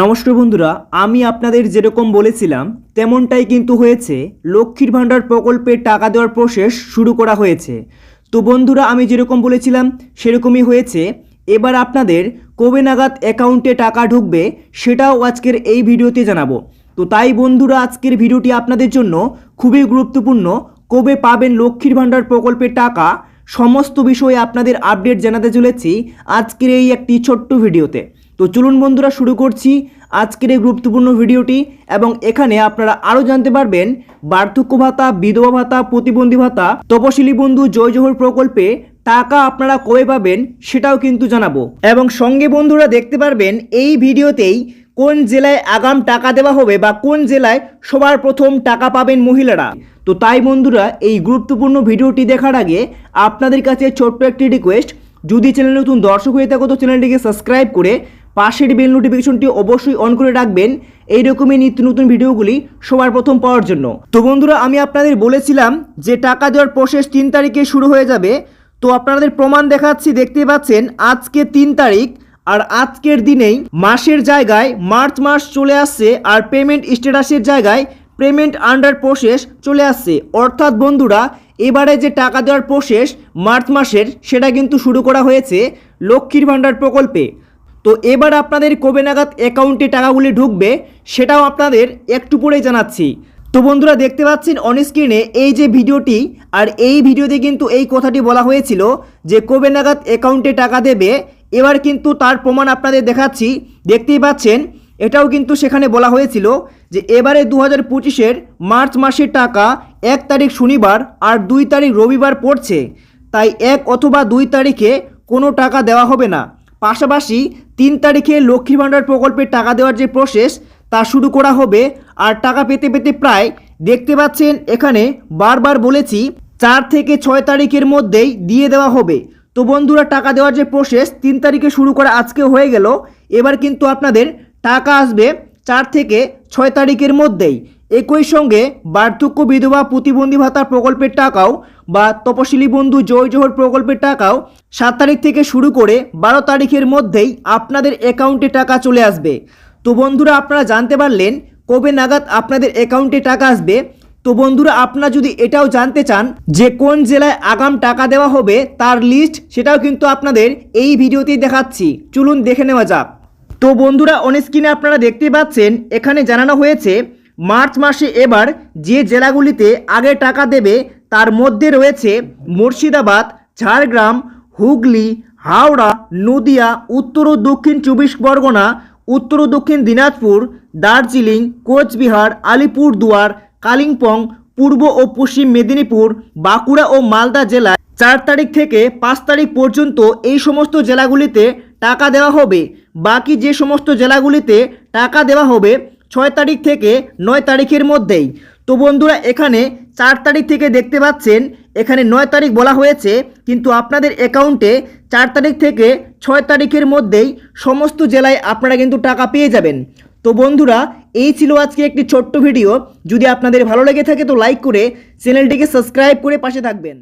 নমস্কার বন্ধুরা, আমি আপনাদের যেরকম বলেছিলাম, তেমনটাই কিন্তু হয়েছে। লক্ষ্মীর ভাণ্ডার প্রকল্পে টাকা দেওয়ার প্রসেস শুরু করা হয়েছে। তো বন্ধুরা, আমি যেরকম বলেছিলাম, সেরকমই হয়েছে। এবার আপনাদের কবে নাগাদ অ্যাকাউন্টে টাকা ঢুকবে, সেটাও আজকের এই ভিডিওতে জানাব। তো তাই বন্ধুরা, আজকের ভিডিওটি আপনাদের জন্য খুবই গুরুত্বপূর্ণ। কবে পাবেন লক্ষ্মীর ভাণ্ডার প্রকল্পের টাকা, সমস্ত বিষয়ে আপনাদের আপডেট জানাতে চলেছি আজকের এই একটি ছোট্ট ভিডিওতে। তো চলুন বন্ধুরা শুরু করছি আজকের এই গুরুত্বপূর্ণ ভিডিওটি এবং এখানে আপনারা আরও জানতে পারবেন বার্ধক্য ভাতা, বিধবা ভাতা, প্রতিবন্ধী ভাতা, তপশিলি বন্ধু, জয় জোহর প্রকল্পে টাকা আপনারা কবে পাবেন সেটাও কিন্তু জানাব। এবং সঙ্গে বন্ধুরা দেখতে পারবেন এই ভিডিওতেই কোন জেলায় আগাম টাকা দেওয়া হবে বা কোন জেলায় সবার প্রথম টাকা পাবেন মহিলারা। তো তাই বন্ধুরা এই গুরুত্বপূর্ণ ভিডিওটি দেখার আগে আপনাদের কাছে ছোট্ট একটি রিকোয়েস্ট। যদি চ্যানেল নতুন দর্শক হয়ে থাকো তো চ্যানেলটিকে সাবস্ক্রাইব করে পাশের বেল নোটিফিকেশনটি অবশ্যই অন করে রাখবেন। এই এইরকমই নিত্য নতুন ভিডিওগুলি সবার প্রথম পাওয়ার জন্য। তো বন্ধুরা, আমি আপনাদের বলেছিলাম যে টাকা দেওয়ার প্রসেস তিন তারিখে শুরু হয়ে যাবে। তো আপনাদের প্রমাণ দেখাচ্ছি দেখতে পাচ্ছেন, আজকে তিন তারিখ আর আজকের দিনেই মাসের জায়গায় মার্চ মাস চলে আসছে আর পেমেন্ট স্ট্যাটাসের জায়গায় পেমেন্ট আন্ডার প্রসেস চলে আসছে। অর্থাৎ বন্ধুরা, এবারে যে টাকা দেওয়ার প্রসেস মার্চ মাসের, সেটা কিন্তু শুরু করা হয়েছে লক্ষ্মীর ভাণ্ডার প্রকল্পে। তো এবার আপনাদের কবে নাগাদ অ্যাকাউন্টে টাকাগুলি ঢুকবে, সেটাও আপনাদের একটু পরেই জানাচ্ছি। তো বন্ধুরা দেখতে পাচ্ছেন অন স্ক্রিনে এই যে ভিডিওটি, আর এই ভিডিওতে কিন্তু এই কথাটি বলা হয়েছিল যে কবে নাগাদ অ্যাকাউন্টে টাকা দেবে, এবার কিন্তু তার প্রমাণ আপনাদের দেখাচ্ছি। দেখতেই পাচ্ছেন, এটাও কিন্তু সেখানে বলা হয়েছিল যে এবারে দু হাজার পঁচিশের মার্চ মাসের টাকা এক তারিখ শনিবার আর দুই তারিখ রবিবার পড়ছে। তাই এক অথবা দুই তারিখে কোনো টাকা দেওয়া হবে না। পাশাপাশি তিন তারিখে লক্ষ্মী ভাণ্ডার প্রকল্পের টাকা দেওয়ার যে প্রসেস তা শুরু করা হবে। আর টাকা পেতে পেতে প্রায় দেখতে পাচ্ছেন, এখানে বারবার বলেছি, চার থেকে ছয় তারিখের মধ্যেই দিয়ে দেওয়া হবে। তো বন্ধুরা, টাকা দেওয়ার যে প্রসেস তিন তারিখে শুরু করা আজকে হয়ে গেল। এবার কিন্তু আপনাদের টাকা আসবে চার থেকে ছয় তারিখের মধ্যেই। একই সঙ্গে বার্ধক্য বিধবা প্রতিবন্ধী ভাতা প্রকল্পের টাকাও বা তপশিলি বন্ধু জয় জোহর প্রকল্পের টাকাও সাত তারিখ থেকে শুরু করে বারো তারিখের মধ্যেই আপনাদের অ্যাকাউন্টে টাকা চলে আসবে। তো বন্ধুরা, আপনারা জানতে পারলেন কবে নাগাদ আপনাদের অ্যাকাউন্টে টাকা আসবে। তো বন্ধুরা, আপনারা যদি এটাও জানতে চান যে কোন জেলায় আগাম টাকা দেওয়া হবে তার লিস্ট, সেটাও কিন্তু আপনাদের এই ভিডিওতেই দেখাচ্ছি। চলুন দেখে নেওয়া যাক। তো বন্ধুরা, অন স্ক্রিনে আপনারা দেখতে পাচ্ছেন, এখানে জানানো হয়েছে মার্চ মাসে এবার যে জেলাগুলিতে আগে টাকা দেবে, তার মধ্যে রয়েছে মুর্শিদাবাদ, ঝাড়গ্রাম, হুগলি, হাওড়া, নদিয়া, উত্তর ও দক্ষিণ চব্বিশ পরগনা, উত্তর ও দক্ষিণ দিনাজপুর, দার্জিলিং, কোচবিহার, আলিপুরদুয়ার, কালিম্পং, পূর্ব ও পশ্চিম মেদিনীপুর, বাঁকুড়া ও মালদা জেলায় চার তারিখ থেকে পাঁচ তারিখ পর্যন্ত এই সমস্ত জেলাগুলিতে টাকা দেওয়া হবে। বাকি যে সমস্ত জেলাগুলিতে টাকা দেওয়া হবে ছয় তারিখ থেকে নয় তারিখের মধ্যেই। তো বন্ধুরা, এখানে চার তারিখ থেকে দেখতে পাচ্ছেন, এখানে নয় তারিখ বলা হয়েছে, কিন্তু আপনাদের অ্যাকাউন্টে চার তারিখ থেকে ছয় তারিখের মধ্যেই সমস্ত জেলায় আপনারা কিন্তু টাকা পেয়ে যাবেন। তো বন্ধুরা, এই ছিল আজকে একটি ছোট্ট ভিডিও। যদি আপনাদের ভালো লেগে থাকে তো লাইক করে চ্যানেলটিকে সাবস্ক্রাইব করে পাশে থাকবেন।